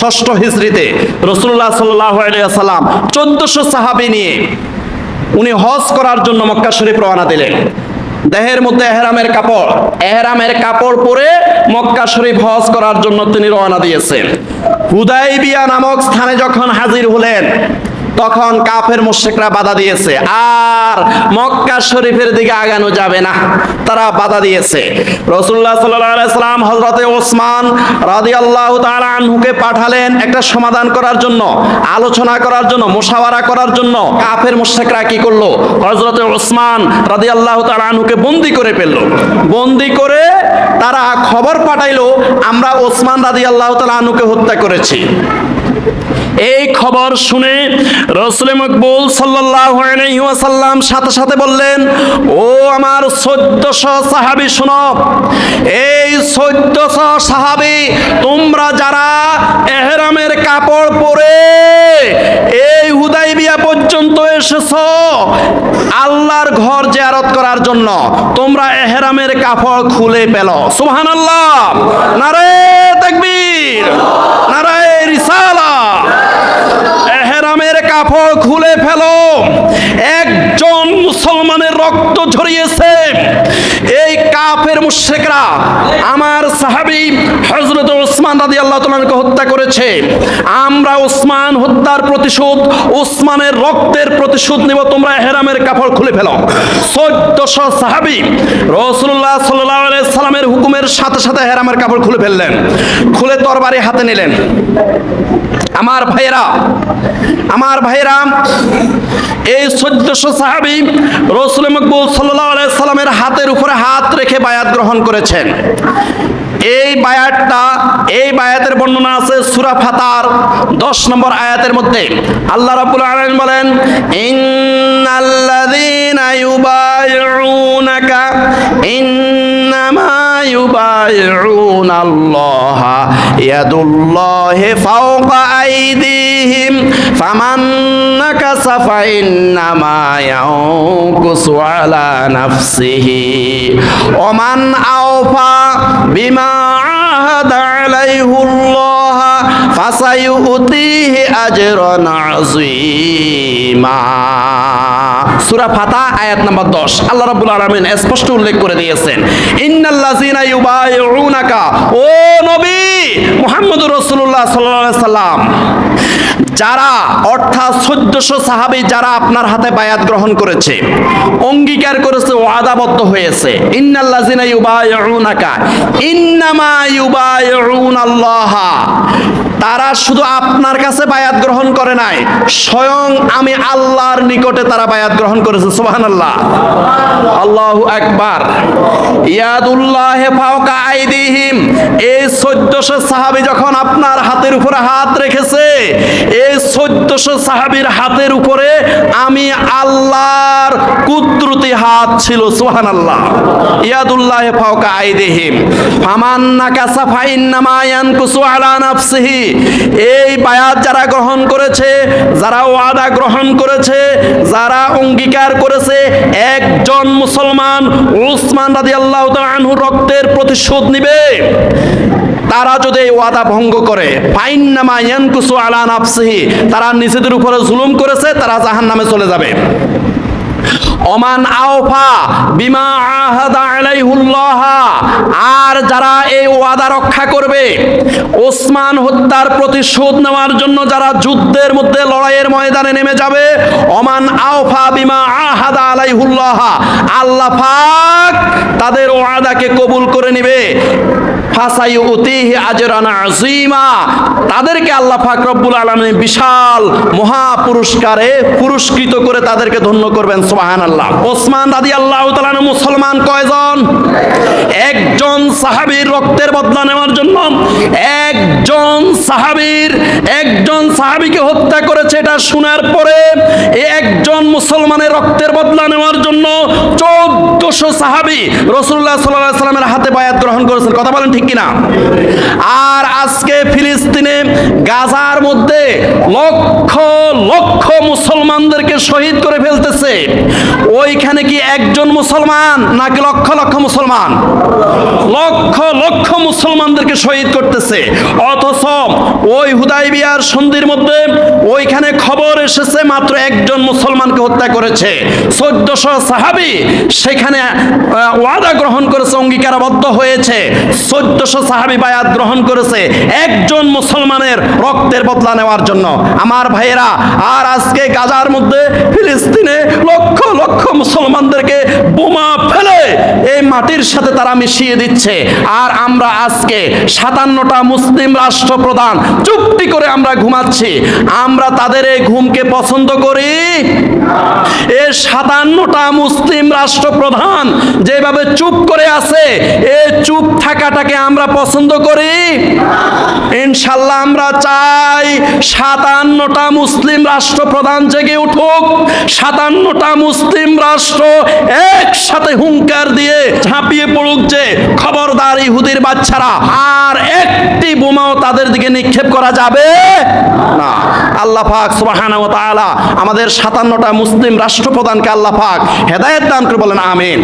ষষ্ঠ হিজড়িতে রসুল্লাহ সাল্লাহ সাল্লাম চোদ্দশো সাহাবি নিয়ে উনি হজ করার জন্য মক্কা শরীফ রওনা দিলেন। দেহের মধ্যে এহরামের কাপড় এহরামের কাপড় পরে মক্কা শরীফ হজ করার জন্য তিনি রওনা দিয়েছেন। হুদাইবিয়া নামক স্থানে যখন হাজির হলেন তখন কাফের মুশরিকরা বাধা দিয়েছে। আর মক্কা শরীফের দিকে আগানো যাবে না। তারা বাধা দিয়েছে। রসুল্লাহ সাল্লাম হজরতে ওসমান রাদিয়াল্লাহু তাআলা আনহুকে পাঠালেন একটা সমাধান করার জন্য, আলোচনা করার জন্য, মোশাওয়ারা করার জন্য। কাফের মুশরিকরা কি করল? হজরতে ওসমান রাদিয়াল্লাহু তাআলা আনহুকে বন্দি করে ফেলল। বন্দি করে তারা খবর পাঠাইলো, আমরা ওসমান রাদিয়াল্লাহু তাআলা আনহুকে হত্যা করেছি। খবর শুনে রসুল মকবুল ওয়াসাল্লাম সাথে সাথে বললেন, ও আমার চোদ্দশো সাহাবি শোনো, এই চোদ্দশো সাহাবি তোমরা যারা এহরামের কাপড় পরে এই হুদাইবিয়া পর্যন্ত এসেছ, আল্লাহর ঘর জিয়ারত করার জন্য তোমরা এহরামের কাপড় খুলে পেল সুবহানাল্লাহ। নারে তাকবীর। নারে রিসালা কাপড় খুলে ফেলো। একজন মুসলমানের রক্ত ঝরিয়েছে কাফের মুশরিকরা আমার সাহাবী হযরত ওসমান রাদিয়াল্লাহু তাআলাকে হত্যা করেছে। আমরা ওসমান হত্যার প্রতিশোধ, ওসমানের রক্তের প্রতিশোধ নিব, তোমরা এহরামের কাপড় খুলে ফেলো। 1400 সাহাবী রাসূলুল্লাহ সাল্লাল্লাহু আলাইহি সাল্লামের হুকুমের সাথে সাথে এহরামের কাপড় খুলে ফেললেন। খুলে তরবারি হাতে নিলেন। আমার ভাইয়েরা আমার ভাইয়েরা, এই চোদ্দশো সাহাবি রসুল মকবুল সাল্লাহ সাল্লামের হাতের উপরে হাত রেখে বায়াত গ্রহণ করেছেন। এই বায়াতটা, এই বায়াতের বর্ণনা আছে সুরা ফাতার, দশ নম্বর আয়াতের মধ্যে। আল্লাহ রাব্বুল আলামিন বলেন, ইন্নাল্লাযীনা ইউবাইউনাকা, ইন্নামা আল্লাহ ইয়াদুল্লাহি ফাওকা আইদিহিম, ফামান নাকাসা ফাইন্নামা ইয়ানকুসু আলা নাফসিহি। ওমান আওফা বিমা আহাদা আলাইহুল্লাহ ফাসায়ুতিহি আজরান আযীমা। সূরা ফাতা আয়াত নাম্বার 10 আল্লাহ রাব্বুল আলামিন স্পষ্ট উল্লেখ করে দিয়েছেন, ইন্নাল্লাযীনা ইউবাইউনাকা ও নবী, মুহাম্মদুর রাসূলুল্লাহ যারা, অর্থাৎ চোদ্দশো সাহাবি যারা আপনার হাতে বায়াত গ্রহণ করেছে, অঙ্গীকার করেছে, ওয়াদাবদ্ধ হয়েছে। ইন্নাল্লাহ ইন্নামা তারা শুধু আপনার কাছে বায়াত গ্রহণ করে নাই, স্বয়ং আমি আল্লাহর নিকটে তারা বায়াত গ্রহণ করেছে, সুবহানাল্লাহ। আল্লাহু আকবার। ইয়াদুল্লাহ ফাওকা আইদিহিম। এই চোদ্দশো সাহাবি যখন আপনার হাতের উপরে হাত রেখেছে, এই চোদ্দশো সাহাবির হাতের উপরে আমি আল্লাহর কুদরতি হাত ছিল সুহান আল্লাহ ইয়াদুল্লাহ ফাওকা আইদিহিম। ফামান নাকাসা ফাইন্নামা ইয়ানকুসু আলা নাফসিহি। এই বায়াত যারা গ্রহণ করেছে, যারা ওয়াদা গ্রহণ করেছে, যারা অঙ্গীকার করেছে, একজন মুসলমান উসমান রাদিয়াল্লাহু তাআলা আনহু রক্তের প্রতিশোধ নিবে। তারা যদি এই ওয়াদা ভঙ্গ করে, ফাইন্নামা ইয়ানকুসু আলা নাফসিহি, তারা নিজেদের উপরে জুলুম করেছে, তারা জাহান্নামে চলে যাবে। ওমান আওফা বিমা আহাদা আলাইহুল্লাহ। আর যারা এই ওয়াদা রক্ষা করবে, ওসমান হত্যার প্রতিশোধ নেওয়ার জন্য যারা যুদ্ধের মধ্যে লড়াইয়ের ময়দানে নেমে যাবে ওমান আওফা বিমা আহাদা আলাইহুল্লাহ। আল্লাহ পাক তাদের ওয়াদাকে কবুল করে নেবে। তাদেরকে আল্লাহ পাক রব্বুল আলামিন বিশাল মহা পুরস্কারে পুরস্কৃত করে তাদেরকে ধন্য করবেন, সুবহানাল্লাহ। ওসমান রাদিয়াল্লাহু তাআলা মুসলমান কয়জন? একজন সাহাবীর রক্তের বদলা নেওয়ার জন্য। একজন সাহাবীর, একজন সাহাবীকে হত্যা করেছে, এটা শোনার পরে একজন মুসলমানের রক্তের বদলা নেওয়ার চোদ্দশো সাহাবী রসুল্লাহ সাল্লাহ সাল্লামের হাতে বায়াত গ্রহণ করেছেন। কথা বলেন ঠিক কিনা? আর আজকে ফিলিস্তিনে, গাজার মধ্যে লক্ষ লক্ষ মুসলমানদেরকে শহীদ করে ফেলতেছে। ওইখানে কি একজন মুসলমান নাকি লক্ষ লক্ষ মুসলমান? লক্ষ লক্ষ মুসলমানদেরকে শহীদ করতেছে। অথচ ওই হুদাই হুদাইবিয়ার সন্ধির মধ্যে ওইখানে খবর এসেছে, মাত্র একজন মুসলমানকে হত্যা করেছে। চোদ্দশো সাহাবি সেখানে ওয়াদা গ্রহণ করেছে, অঙ্গীকারাবদ্ধ হয়েছে। চোদ্দশো সাহাবি বায়াত গ্রহণ করেছে, একজন মুসলমানের রক্তের বদলা নেওয়ার জন্য। আমার ভাইয়েরা, আর আজকে গাজার মধ্যে ফিলিস্তিনে লক্ষ লক্ষ মুসলমানদেরকে বোমা মাটির সাথে তারা মিশিয়ে দিচ্ছে। আর আমরা আজকে সাতান্নটা মুসলিম রাষ্ট্রপ্রধান চুক্তি করে আমরা ঘুমাচ্ছি। আমরা তাদের এই ঘুমকে পছন্দ করি? এ সাতান্নটা মুসলিম রাষ্ট্রপ্রধান যেভাবে চুপ করে আছে, এ চুপ থাকাটাকে আমরা পছন্দ করি? ইনশাল্লাহ আমরা চাই সাতান্নটা মুসলিম রাষ্ট্রপ্রধান জেগে উঠুক। সাতান্নটা মুসলিম রাষ্ট্র একসাথে হুঙ্কার দিয়ে ঝাঁপিয়ে পড়ুকছে খবরদার ইহুদির বাচ্চারা, আর একটি বোমাও তাদের দিকে নিক্ষেপ করা যাবে না। আল্লাহ পাক সুবহানাহু ওয়া তাআলা আমাদের সাতান্নটা মুসলিম রাষ্ট্রপ্রধানকে আল্লাহ পাক হেদায়েত দান করে বলেন, আমিন।